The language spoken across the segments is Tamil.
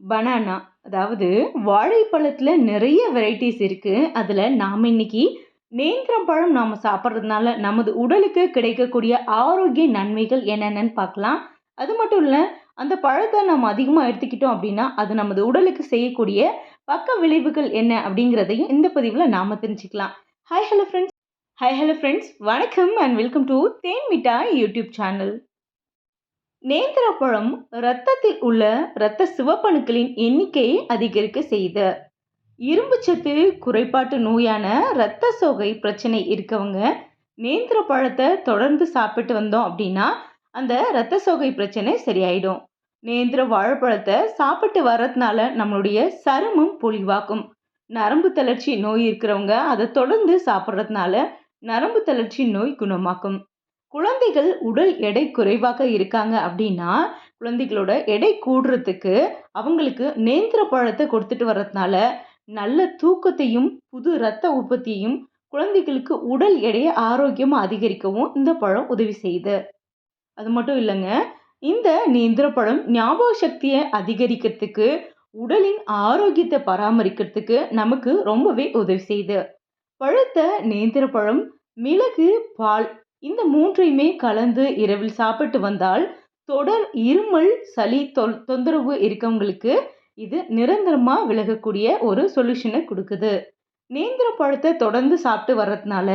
பனானா அதாவது வாழைப்பழத்தில் நிறைய வெரைட்டிஸ் இருக்குது அதில் நாம் இன்னைக்கு நேந்திரம் பழம் நாம் சாப்பிட்றதுனால நமது உடலுக்கு கிடைக்கக்கூடிய ஆரோக்கிய நன்மைகள் என்னென்னு பார்க்கலாம். அது மட்டும் இல்லை அந்த பழத்தை நம்ம அதிகமாக எடுத்துக்கிட்டோம் அப்படின்னா அது நமது உடலுக்கு செய்யக்கூடிய பக்க விளைவுகள் என்ன அப்படிங்கிறதையும் இந்த பதிவில் நாம் தெரிஞ்சுக்கலாம். Hi hello friends hi hello friends வணக்கம் and welcome to Then Mittai YouTube channel நேந்திரப்பழம் இரத்தத்தில் உள்ள இரத்த சிவப்பணுக்களின் எண்ணிக்கையை அதிகரிக்க செய்த. இரும்புச்சத்து குறைபாட்டு நோயான இரத்த சோகை பிரச்சனை இருக்கவங்க நேந்திர பழத்தை தொடர்ந்து சாப்பிட்டு வந்தோம் அப்படின்னா அந்த இரத்த சோகை பிரச்சனை சரியாயிடும். நேந்திர வாழைப்பழத்தை சாப்பிட்டு வர்றதுனால நம்மளுடைய சருமம் பொலிவாக்கும் நரம்பு தளர்ச்சி நோய் இருக்கிறவங்க அதை தொடர்ந்து சாப்பிட்றதுனால நரம்பு தளர்ச்சி நோய் குணமாக்கும். குழந்தைகள் உடல் எடை குறைவாக இருக்காங்க அப்படின்னா குழந்தைகளோட எடை கூடுறதுக்கு அவங்களுக்கு நேந்திர பழத்தை கொடுத்துட்டு வர்றதுனால நல்ல தூக்கத்தையும் புது இரத்த உற்பத்தியையும் குழந்தைகளுக்கு உடல் எடையை ஆரோக்கியமாக அதிகரிக்கவும் இந்த பழம் உதவி செய்யுது. அது மட்டும் இல்லைங்க இந்த நேந்திர பழம் ஞாபக சக்தியை அதிகரிக்கிறதுக்கு உடலின் ஆரோக்கியத்தை பராமரிக்கிறதுக்கு நமக்கு ரொம்பவே உதவி செய்யுது. பழுத்த நேந்திர பழம் மிளகு பால் இந்த மூன்றையுமே கலந்து இரவில் சாப்பிட்டு வந்தால் தொடர் இருமல் சளி தொந்தரவு இருக்கவங்களுக்கு இது நிரந்தரமாக விலகக்கூடிய ஒரு சொல்யூஷனை கொடுக்குது. நேந்திர பழத்தை தொடர்ந்து சாப்பிட்டு வர்றதுனால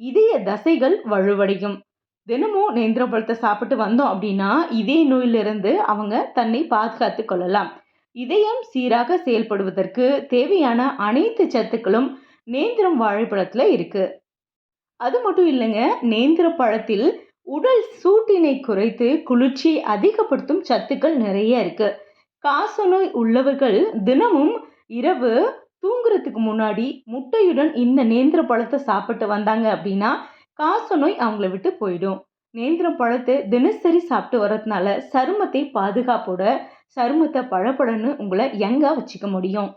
இதய தசைகள் வலுவடையும். தினமும் நேந்திர பழத்தை சாப்பிட்டு வந்தோம் அப்படின்னா இதய நோயிலிருந்து அவங்க தன்னை பாதுகாத்து கொள்ளலாம். இதயம் சீராக செயல்படுவதற்கு தேவையான அனைத்து சத்துக்களும் நேந்திரம் வாழைப்பழத்தில் இருக்குது அது மட்டும் இல்லைங்க நேந்திர பழத்தில் உடல் சூட்டினை குறைத்து குளிர்ச்சி அதிகப்படுத்தும் சத்துக்கள் நிறைய இருக்கு. காசநோய் உள்ளவர்கள் தினமும் இரவு தூங்குறதுக்கு முன்னாடி முட்டையுடன் இந்த நேந்திர பழத்தை சாப்பிட்டு வந்தாங்க அப்படின்னா காசநோய் அவங்கள விட்டு போயிடும். நேந்திர பழத்தை தினசரி சாப்பிட்டு வர்றதுனால சருமத்தை பாதுகாப்போட சருமத்தை பழப்படன்னு உங்களை யங்காக வச்சுக்க முடியும்.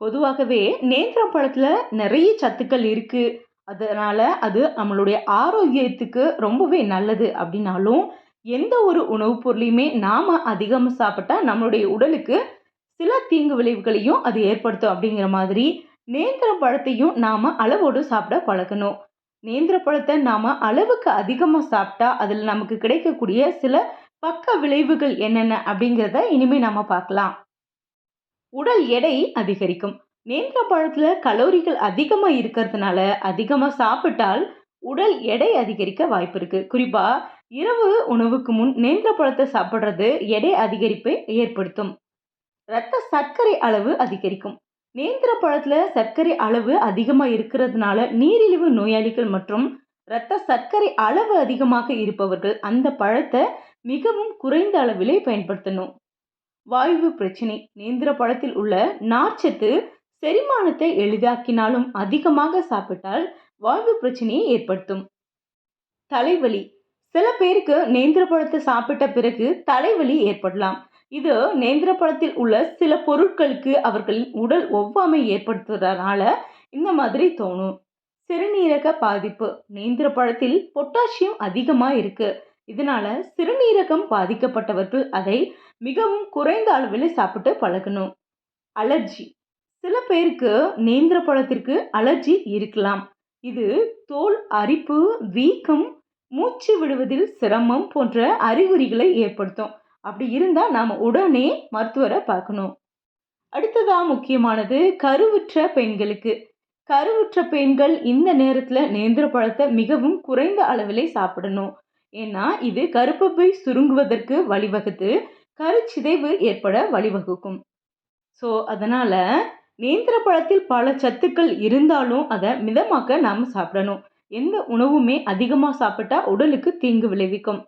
பொதுவாகவே நேந்திர பழத்தில் நிறைய சத்துக்கள் இருக்குது அதனால் அது நம்மளுடைய ஆரோக்கியத்துக்கு ரொம்பவே நல்லது அப்படின்னாலும் எந்த ஒரு உணவுப் பொருளையுமே நாம் அதிகமாக சாப்பிட்டா நம்மளுடைய உடலுக்கு சில தீங்கு விளைவுகளையும் அது ஏற்படுத்தும் அப்படிங்கிற மாதிரி நேந்திர பழத்தையும் நாம் அளவோடு சாப்பிட பழகணும். நேந்திர பழத்தை நாம் அளவுக்கு அதிகமாக சாப்பிட்டா அதில் நமக்கு கிடைக்கக்கூடிய சில பக்க விளைவுகள் என்னென்ன அப்படிங்கிறத இனிமேல் நாம் பார்க்கலாம். உடல் எடை அதிகரிக்கும். நேந்திர பழத்தில் கலோரிகள் அதிகமாக இருக்கிறதுனால அதிகமாக சாப்பிட்டால் உடல் எடை அதிகரிக்க வாய்ப்பு இருக்குது குறிப்பாக இரவு உணவுக்கு முன் நேந்திர பழத்தை சாப்பிட்றது எடை அதிகரிப்பை ஏற்படுத்தும். இரத்த சர்க்கரை அளவு அதிகரிக்கும். நேந்திர பழத்தில் சர்க்கரை அளவு அதிகமாக இருக்கிறதுனால நீரிழிவு நோயாளிகள் மற்றும் இரத்த சர்க்கரை அளவு அதிகமாக இருப்பவர்கள் அந்த பழத்தை மிகவும் குறைந்த அளவிலே பயன்படுத்தணும். வாயு பிரச்சனை. நேந்திர பழத்தில் உள்ள நார்ச்சத்து செரிமானத்தை எளிதாக்கினாலும் அதிகமாக சாப்பிட்டால் வாழ்வு பிரச்சனையை ஏற்படுத்தும். தலைவலி. சில பேருக்கு நேந்திர பழத்தை சாப்பிட்ட பிறகு தலைவலி ஏற்படலாம். இது நேந்திர பழத்தில் உள்ள சில பொருட்களுக்கு அவர்களின் உடல் ஒவ்வாமை ஏற்படுத்துறதுனால இந்த மாதிரி தோணும். சிறுநீரக பாதிப்பு. நேந்திர பழத்தில் பொட்டாசியம் அதிகமாக இருக்கு. இதனால சிறுநீரகம் பாதிக்கப்பட்டவர்கள் அதை மிகவும் குறைந்த அளவில் சாப்பிட்டு பழகணும். அலர்ஜி. சில பேருக்கு நேந்திர பழத்திற்கு அலர்ஜி இருக்கலாம். இது தோல் அரிப்பு வீக்கம் மூச்சு விடுவதில் சிரமம் போன்ற அறிகுறிகளை ஏற்படுத்தும். அப்படி இருந்தால் நாம் உடனே மருத்துவரை பார்க்கணும். அடுத்ததாக முக்கியமானது கருவுற்ற பெண்களுக்கு. கருவுற்ற பெண்கள் இந்த நேரத்தில் நேந்திர பழத்தை மிகவும் குறைந்த அளவிலே சாப்பிடணும். ஏன்னா இது கருப்பப்பை சுருங்குவதற்கு வழிவகுத்து கருச்சிதைவு ஏற்பட வழிவகுக்கும். ஸோ அதனால் நேந்திர பழத்தில் பல சத்துக்கள் இருந்தாலும் அதை மிதமாக்க நாம் சாப்பிடணும். எந்த உணவுமே அதிகமாக சாப்பிட்டா உடலுக்கு தீங்கு விளைவிக்கும்.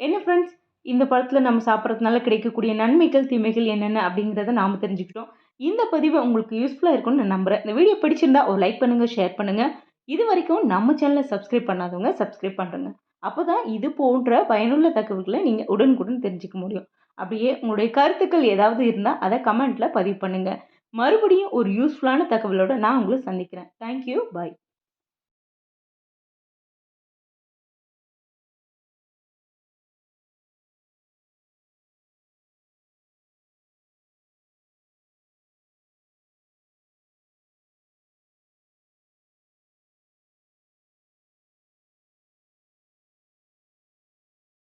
என்ன ஃப்ரெண்ட்ஸ் இந்த பழத்தில் நம்ம சாப்பிட்றதுனால கிடைக்கக்கூடிய நன்மைகள் தீமைகள் என்னென்ன அப்படிங்கிறத நாம் தெரிஞ்சுக்கிட்டோம். இந்த பதிவு உங்களுக்கு யூஸ்ஃபுல்லாக இருக்கும்னு நான் நம்புகிறேன் இந்த வீடியோ பிடிச்சிருந்தா ஒரு லைக் பண்ணுங்கள் ஷேர் பண்ணுங்கள் இது வரைக்கும் நம்ம சேனலை சப்ஸ்கிரைப் பண்ணாதவங்க சப்ஸ்கிரைப் பண்ணுறங்க அப்போ தான் இது போன்ற பயனுள்ள தகவல்களை நீங்கள் உடனுக்குடன் தெரிஞ்சுக்க முடியும். அப்படியே உங்களுடைய கருத்துக்கள் ஏதாவது இருந்தால் அதை கமெண்ட்டில் பதிவு பண்ணுங்கள் மறுபடியும் ஒரு யூஸ்ஃபுல்லான தகவலோடு நான் உங்களை சந்திக்கிறேன். Thank you bye